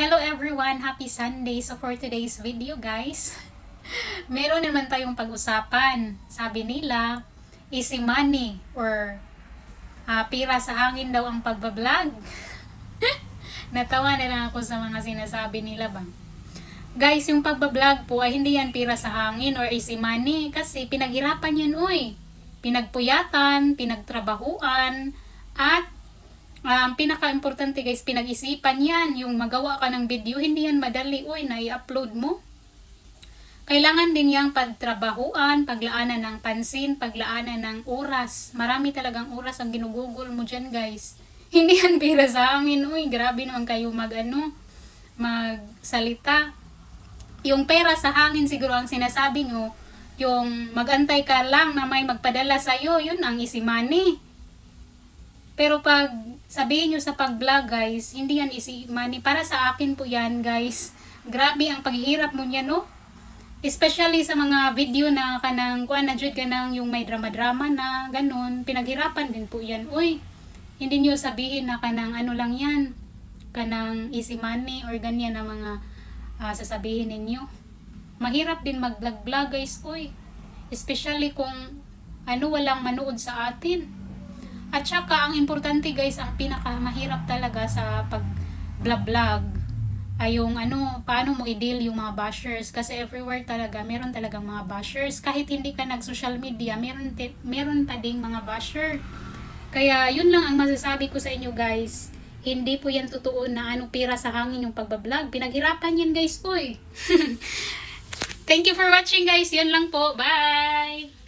Hello everyone! Happy Sunday! So for today's video guys, meron naman tayong pag-usapan. Sabi nila, easy money or ah, pira sa hangin daw ang pagbablog. Natawa na lang ako sa mga sinasabi nila bang. Guys, yung pagbablog po ay hindi yan pira sa hangin or easy money kasi pinaghirapan yan uy. Pinagpuyatan, pinagtrabahuan, at ang pinaka-importante guys, pinag-isipan yan. Yung magawa ka ng video, hindi yan madali. Uy, na-upload mo. Kailangan din yung pagtrabahuan, paglaanan ng pansin, paglaanan ng oras. Marami talagang oras ang ginugugol mo dyan guys. Hindi yan pira sa hangin. Uy, grabe naman kayo mag ano, magsalita. Yung pera sa hangin siguro ang sinasabi nyo, yung magantay ka lang na may magpadala sa'yo, yun ang easy money. Pero pag sabihin nyo sa pag-vlog guys, hindi yan easy money. Para sa akin po yan guys. Grabe ang paghihirap mo niyan no. Especially sa mga video na kanang kuan na jud kanang yung may drama-drama na ganun, pinaghirapan din po yan. Uy, hindi nyo sabihin na kanang ano lang yan, kanang easy money or ganyan na mga ah, sasabihin ninyo. Mahirap din mag-vlog-vlog guys, uy. Especially kung ano walang manood sa atin. At saka, ang importante guys, ang pinakamahirap talaga sa pag-vlog ay yung ano, paano mo i-deal yung mga bashers. Kasi everywhere talaga, meron talagang mga bashers. Kahit hindi ka nag-social media, meron, meron pa ding mga basher. Kaya, yun lang ang masasabi ko sa inyo guys. Hindi po yan totoo na ano pira sa hangin yung pagbablog. Pinaghirapan yan guys, uy. Thank you for watching guys. Yan lang po. Bye!